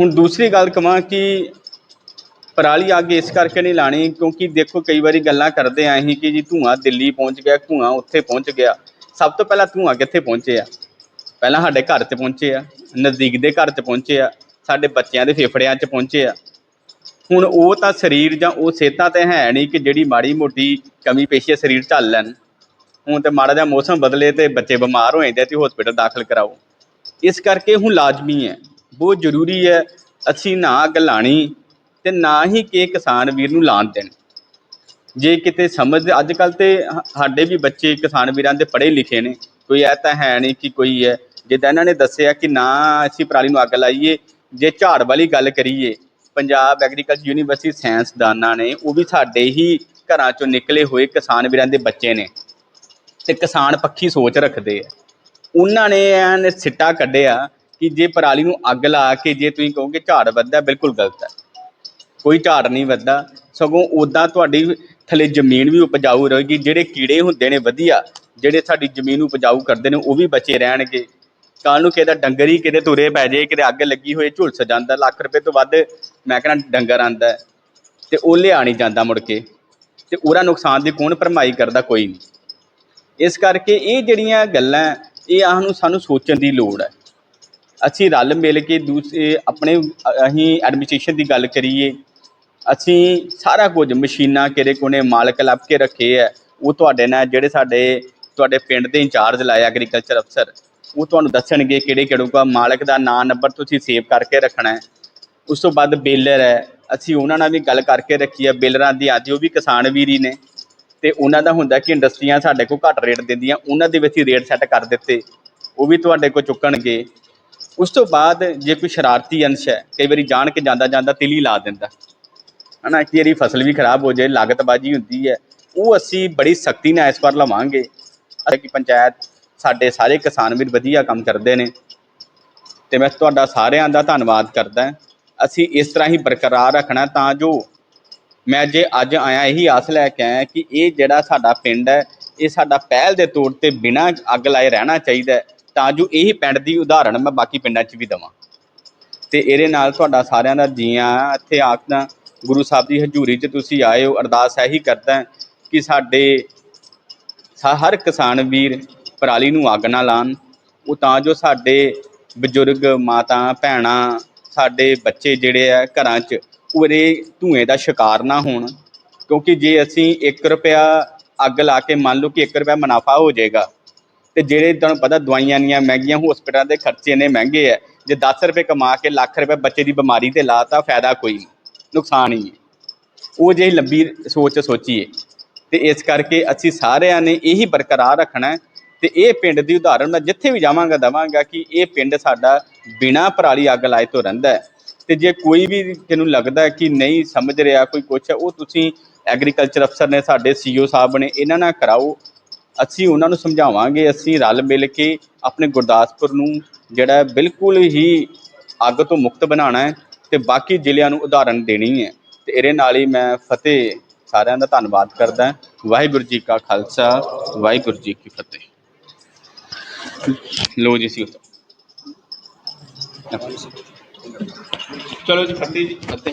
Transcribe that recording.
ਹੁਣ ਦੂਸਰੀ ਗੱਲ ਕਹਾਂ ਕਿ ਪਰਾਲੀ ਅੱਗ ਇਸ ਕਰਕੇ ਨਹੀਂ ਲਾਣੀ ਕਿਉਂਕਿ ਦੇਖੋ ਕਈ ਵਾਰੀ ਗੱਲਾਂ ਕਰਦੇ ਆਂ ਅਸੀਂ ਕਿ ਜੀ ਧੂਆਂ ਦਿੱਲੀ ਪਹੁੰਚ ਗਿਆ, ਧੂਆਂ ਉੱਥੇ ਪਹੁੰਚ ਗਿਆ। ਸਭ ਤੋਂ ਪਹਿਲਾਂ ਧੂਆਂ ਕਿੱਥੇ ਪਹੁੰਚੇ ਆ? ਪਹਿਲਾਂ ਸਾਡੇ ਘਰ 'ਚ ਪਹੁੰਚੇ ਆ, ਨਜ਼ਦੀਕ ਦੇ ਘਰ 'ਚ ਪਹੁੰਚੇ ਆ, ਸਾਡੇ ਬੱਚਿਆਂ ਦੇ ਫੇਫੜਿਆਂ 'ਚ ਪਹੁੰਚੇ ਆ। ਹੁਣ ਉਹ ਤਾਂ ਸਰੀਰ ਜਾਂ ਉਹ ਸਿਹਤਾਂ ਤੇ ਹੈ ਨਹੀਂ ਕਿ ਜਿਹੜੀ ਮਾੜੀ ਮੋਟੀ ਕਮੀ ਪੇਸ਼ੀ ਹੈ ਸਰੀਰ ਝੱਲ ਲੈਣ। ਹੁਣ ਤੇ ਮਾੜਾ ਜਿਹਾ ਮੌਸਮ ਬਦਲੇ ਤੇ ਬੱਚੇ ਬਿਮਾਰ ਹੋ ਜਾਂਦੇ ਆ ਤੇ ਹਸਪੀਟਲ ਦਾਖਲ ਕਰਾਓ। ਇਸ ਕਰਕੇ ਹੁਣ ਲਾਜ਼ਮੀ ਹੈ। ਬਹੁਤ ਜ਼ਰੂਰੀ ਹੈ, ਅਸੀਂ ਨਾ ਅੱਗ ਲਾਣੀ ਅਤੇ ਨਾ ਹੀ ਕਿ ਕਿਸਾਨ ਵੀਰ ਨੂੰ ਲਾਉਣ ਦੇਣ। ਜੇ ਕਿਤੇ ਸਮਝ ਅੱਜ ਕੱਲ੍ਹ ਤੇ ਹ- ਸਾਡੇ ਵੀ ਬੱਚੇ ਕਿਸਾਨ ਵੀਰਾਂ ਦੇ ਪੜ੍ਹੇ ਲਿਖੇ ਨੇ, ਕੋਈ ਇਹ ਤਾਂ ਹੈ ਨਹੀਂ ਕਿ ਕੋਈ ਹੈ। ਜਿੱਦਾਂ ਇਹਨਾਂ ਨੇ ਦੱਸਿਆ ਕਿ ਨਾ ਅਸੀਂ ਪਰਾਲੀ ਨੂੰ ਅੱਗ ਲਾਈਏ, ਜੇ ਝਾੜ ਵਾਲੀ ਗੱਲ ਕਰੀਏ, ਪੰਜਾਬ ਐਗਰੀਕਲਚਰ ਯੂਨੀਵਰਸਿਟੀ ਸਾਇੰਸਦਾਨਾਂ ਨੇ ਉਹ ਵੀ ਸਾਡੇ ਹੀ ਘਰਾਂ ਚੋਂ ਨਿਕਲੇ ਹੋਏ ਕਿਸਾਨ ਵੀਰਾਂ ਦੇ ਬੱਚੇ ਨੇ ਤੇ ਕਿਸਾਨ ਪੱਖੀ ਸੋਚ ਰੱਖਦੇ ਆ। ਉਹਨਾਂ ਨੇ ਐਨ ਸਿੱਟਾ ਕੱਢਿਆ ਕਿ ਜੇ ਪਰਾਲੀ ਨੂੰ ਅੱਗ ਲਾ ਕੇ ਜੇ ਤੁਸੀਂ ਕਹੋਗੇ ਝਾੜ ਵੱਧਦਾ ਬਿਲਕੁਲ ਗਲਤ ਹੈ। ਕੋਈ ਝਾੜ ਨਹੀਂ ਵੱਧਦਾ। ਸਗੋਂ ਉਦਾਂ ਤੁਹਾਡੀ ਥੱਲੇ ਜ਼ਮੀਨ ਵੀ ਉਪਜਾਊ ਰਹੇਗੀ। ਜਿਹੜੇ ਕੀੜੇ ਹੁੰਦੇ ਨੇ ਵਧੀਆ ਜਿਹੜੇ ਸਾਡੀ ਜ਼ਮੀਨ ਨੂੰ ਉਪਜਾਊ ਕਰਦੇ ਨੇ ਉਹ ਵੀ ਬਚੇ ਰਹਿਣਗੇ। ਕੱਲ ਨੂੰ ਕਿਹਦਾ ਡੰਗਰ ਹੀ ਕਿਤੇ ਤੁਰੇ ਪੈ ਜੇ ਕਿਤੇ ਅੱਗ ਲੱਗੀ ਹੋਏ ਝੁਲਸ ਜਾਂਦਾ ਲੱਖ ਰੁਪਏ ਤੋਂ ਵੱਧ ਮੈਂ ਕਹਿੰਦਾ ਡੰਗਰ ਆਂਦਾ ਹੈ, ਤੇ ਉਹ ਲਿਆ ਨਹੀਂ ਜਾਂਦਾ ਮੁੜ ਕੇ। ਤੇ ਉਹਦਾ ਨੁਕਸਾਨ ਦੀ ਕੌਣ ਭਰਮਾਈ ਕਰਦਾ? ਕੋਈ ਨਹੀਂ। ਇਸ ਕਰਕੇ ਇਹ ਜਿਹੜੀਆਂ ਗੱਲਾਂ ਇਹ ਆਹ ਨੂੰ ਸਾਨੂੰ ਸੋਚਣ ਦੀ ਲੋੜ ਹੈ। ਅਸੀਂ ਰਲ ਮਿਲ ਕੇ ਦੂਸਰੇ ਆਪਣੇ, ਅਸੀਂ ਐਡਮਿਨਿਸਟ੍ਰੇਸ਼ਨ ਦੀ ਗੱਲ ਕਰੀਏ, ਅਸੀਂ ਸਾਰਾ ਕੁਝ ਮਸ਼ੀਨਾਂ ਕਿਹੜੇ ਕੋਨੇ ਮਾਲਕ ਲੱਭ ਕੇ ਰੱਖੇ ਹੈ, ਉਹ ਤੁਹਾਡੇ ਨਾਲ ਜਿਹੜੇ ਸਾਡੇ, ਤੁਹਾਡੇ ਪਿੰਡ ਦੇ ਇੰਚਾਰਜ ਲਾਏ ਐਗਰੀਕਲਚਰ ਅਫਸਰ ਉਹ ਤੁਹਾਨੂੰ ਦੱਸਣਗੇ ਕਿਹੜੇ ਕਿਹੜੇ ਕੋ ਮਾਲਕ ਦਾ ਨਾਂ ਨੰਬਰ ਤੁਸੀਂ ਸੇਵ ਕਰਕੇ ਰੱਖਣਾ ਹੈ। ਉਸ ਤੋਂ ਬਾਅਦ ਬੇਲਰ ਹੈ, ਅਸੀਂ ਉਹਨਾਂ ਨਾਲ ਵੀ ਗੱਲ ਕਰਕੇ ਰੱਖੀ ਹੈ ਬੇਲਰਾਂ ਦੀ ਅੱਜ ਉਹ ਵੀ ਕਿਸਾਨ ਵੀਰ ਹੀ ਨੇ, ਤੇ ਉਹਨਾਂ ਦਾ ਹੁੰਦਾ ਕਿ ਇੰਡਸਟਰੀਆਂ ਸਾਡੇ ਕੋਲ ਘੱਟ ਰੇਟ ਦਿੰਦੀਆਂ, ਉਹਨਾਂ ਦੇ ਵਿੱਚ ਹੀ ਰੇਟ ਸੈੱਟ ਕਰ ਦਿੱਤੇ, ਉਹ ਵੀ ਤੁਹਾਡੇ ਕੋਲ ਚੁੱਕਣਗੇ। ਉਸ ਤੋਂ ਬਾਅਦ ਜੇ ਕੋਈ ਸ਼ਰਾਰਤੀ ਅੰਸ਼ ਹੈ, ਕਈ ਵਾਰੀ ਜਾਣ ਕੇ ਜਾਂਦਾ ਜਾਂਦਾ ਤਿਲੀ ਲਾ ਦਿੰਦਾ। ਹਨਾ ਕਿ ਇਹਦੀ ਫਸਲ ਵੀ ਖਰਾਬ ਹੋ ਜਾਏ, ਲਾਗਤਬਾਜ਼ੀ ਹੁੰਦੀ ਹੈ, ਉਹ ਅਸੀਂ ਬੜੀ ਸਖਤੀ ਨਾਲ ਇਸ ਵਾਰ ਲਵਾਂਗੇ। ਕਿ ਪੰਚਾਇਤ ਸਾਡੇ ਸਾਰੇ ਕਿਸਾਨ ਵੀਰ ਵਧੀਆ ਕੰਮ ਕਰਦੇ ਨੇ। ਤੇ ਮੈਂ ਤੁਹਾਡਾ ਸਾਰਿਆਂ ਦਾ ਧੰਨਵਾਦ ਕਰਦਾ ਅਸੀਂ ਇਸ ਤਰ੍ਹਾਂ ਹੀ ਬਰਕਰਾਰ ਰੱਖਣਾ ਤਾਂ ਜੋ ਮੈਂ ਜੇ ਅੱਜ ਆਇਆ ਇਹੀ ਆਸ ਲੈ ਕੇ ਆਇਆ ਕਿ ਇਹ ਜਿਹੜਾ ਸਾਡਾ ਪਿੰਡ ਹੈ, ਇਹ ਸਾਡਾ ਪਹਿਲ ਦੇ ਤੌਰ ਤੇ ਬਿਨਾਂ ਅੱਗ ਲਾਏ ਰਹਿਣਾ ਚਾਹੀਦਾ ਤਾਂ ਜੋ ਇਹੀ ਪਿੰਡ ਦੀ ਉਦਾਹਰਣ ਮੈਂ ਬਾਕੀ ਪਿੰਡਾਂ 'ਚ ਵੀ ਦਵਾਂ। ਤੇ ਇਹਦੇ ਨਾਲ ਤੁਹਾਡਾ ਸਾਰਿਆਂ ਦਾ ਜੀ ਆਇਆਂ ਇੱਥੇ ਆਖਦਾ ਗੁਰੂ ਸਾਹਿਬ ਦੀ ਹਜ਼ੂਰੀ 'ਚ ਤੁਸੀਂ ਆਏ ਹੋ। ਅਰਦਾਸ ਇਹੀ ਕਰਦਾ ਕਿ ਸਾਡੇ ਸਾ- ਹਰ ਕਿਸਾਨ ਵੀਰ ਪਰਾਲੀ ਨੂੰ ਅੱਗ ਨਾ ਲਾਣ। ਉਹ ਤਾਂ ਜੋ ਸਾਡੇ ਬਜ਼ੁਰਗ ਮਾਤਾ, ਭੈਣਾਂ, ਸਾਡੇ ਬੱਚੇ ਜਿਹੜੇ ਆ ਘਰਾਂ 'ਚ ਉਹਦੇ ਧੂਏ ਦਾ ਸ਼ਿਕਾਰ ਨਾ ਹੋਣ। ਕਿਉਂਕਿ ਜੇ ਅਸੀਂ 1 ਰੁਪਿਆ ਅੱਗ ਲਾ ਕੇ ਮੰਨ ਲਓ ਕਿ 1 ਰੁਪਿਆ ਮੁਨਾਫਾ ਹੋ ਜਾਏਗਾ ਤੇ ਜਿਹੜੇ ਤੁਹਾਨੂੰ ਪਤਾ ਦਵਾਈਆਂ ਨੀਆਂ ਮਹਿੰਗੀਆਂ ਹਸਪੀਟਲਾਂ ਦੇ ਖਰਚੇ ਨੇ ਮਹਿੰਗੇ ਆ, ਜੇ 10 ਰੁਪਏ ਕਮਾ ਕੇ ਲੱਖ ਰੁਪਏ ਬੱਚੇ ਦੀ ਬਿਮਾਰੀ ਤੇ ਲਾਤਾ, ਫਾਇਦਾ ਕੋਈ ਨਹੀਂ, ਨੁਕਸਾਨ ਹੀ ਹੈ। ਉਹ ਜੇ ਲੰਬੀ ਸੋਚ ਸੋਚੀਏ, ਤੇ ਇਸ ਕਰਕੇ ਅਸੀਂ ਸਾਰਿਆਂ ਨੇ ਇਹੀ ਬਰਕਰਾਰ ਰੱਖਣਾ ਹੈ, ਤੇ ਇਹ ਪਿੰਡ ਦੀ ਉਦਾਹਰਣ ਮੈਂ ਜਿੱਥੇ ਵੀ ਜਾਵਾਂਗਾ, ਦਵਾਂਗਾ ਕਿ ਇਹ ਪਿੰਡ ਸਾਡਾ ਬਿਨਾਂ ਪਰਾਲੀ ਅੱਗ ਲਾਏ ਤੋਂ ਰਹਿੰਦਾ ਹੈ। ਤੇ ਜੇ ਕੋਈ ਵੀ ਤੈਨੂੰ ਲੱਗਦਾ ਕਿ ਨਹੀਂ ਸਮਝ ਰਿਹਾ ਕੋਈ ਕੁਛ ਹੈ ਉਹ ਤੁਸੀਂ ਐਗਰੀਕਲਚਰ ਅਫਸਰ ਨੇ ਸਾਡੇ ਸੀਓ ਸਾਹਿਬ ਨੇ ਇਹਨਾਂ ਨਾਲ ਕਰਾਓ ਅਸੀਂ ਉਹਨਾਂ ਨੂੰ ਸਮਝਾਵਾਂਗੇ ਅਸੀਂ ਰਲ ਮਿਲ ਕੇ ਆਪਣੇ ਗੁਰਦਾਸਪੁਰ ਨੂੰ ਜਿਹੜਾ ਬਿਲਕੁਲ ਹੀ ਅੱਗ ਤੋਂ ਮੁਕਤ ਬਣਾਉਣਾ ਹੈ ਤੇ ਬਾਕੀ ਜ਼ਿਲ੍ਹਿਆਂ ਨੂੰ ਉਦਾਹਰਣ ਦੇਣੀ ਹੈ। ਤੇ ਇਹਦੇ ਨਾਲ ਹੀ ਮੈਂ ਫਤਿਹ ਸਾਰਿਆਂ ਦਾ ਧੰਨਵਾਦ ਕਰਦਾ ਵਾਹਿਗੁਰੂ ਜੀ ਕਾ ਖਾਲਸਾ ਵਾਹਿਗੁਰੂ ਜੀ ਕੀ ਫਤਿਹ। ਲੋ ਜੀ ਸੀ ਚਲੋ ਜੀ ਫਤਿਹ ਜੀ। ਫਤਿਹ।